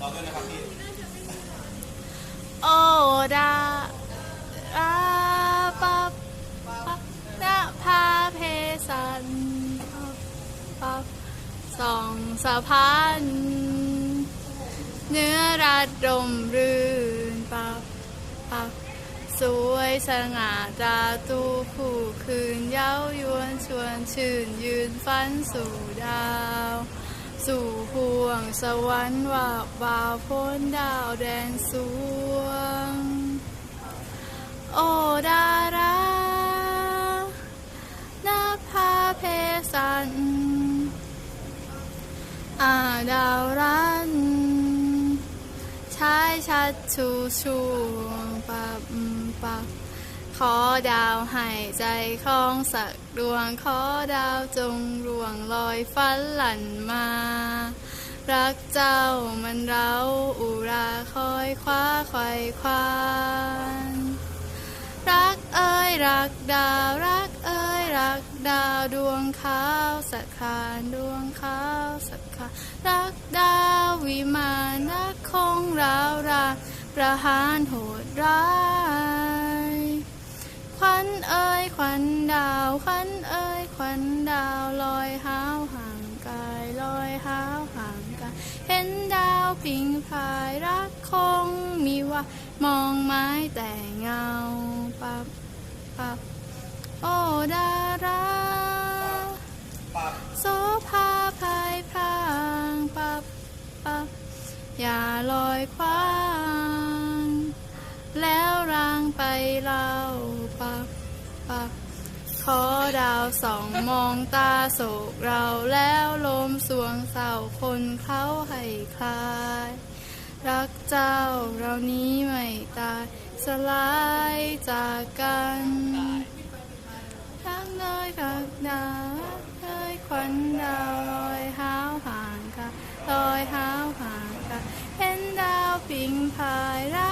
รอด้วยนะครับพี่ โอดาอาปับปับนาพาเพสันปับปับสองสะพานเนื้อรัดดมรื่นปับปับสวยสง่าตาตูผู้คืนเย้ายวนชวนชื่นยืนฟันสู่ดาว สู่ห่วงสวรรค์ว่าบาพ้นดาวแดนสวง โอดารานาพาเพสันอาดาวรันชายชัดชูชูปับปับ ขอดาวให้ใจของสักดวง ขอดาวจงร่วงลอยฝันหลั่นมา รักเจ้ามันเราอุราคอยคว้าไขว่ควานรักเอ้ยรักดาวรักเอ้ยรักดาวดวงขาวสักขานดวงขาวสักขานรักดาววิมานรักคงราวราประหารโหดร้าย วันเอ้ยควันดาวควันเอ้ยควันดาวลอยหาวห่างกายลอยหาวห่างกายเห็นดาวพิงพายรักคงมีว่ามองไม้แต่เงาปับปับโอ้ดาราโสภาพายพรางปับปับอย่าลอยคว้าง แล้วรางไปเล่า ดาวสองมองตาโศกเราแล้วลมสวงเศร้าคนเขาให้คลาย รักเจ้าเรานี้ไม่ตายสลายจากกันทักน้อยรักนาวน้อยควันดาวลอยหาวห่างกันลอยหาวห่างกันเห็นดาวปิงพายรัก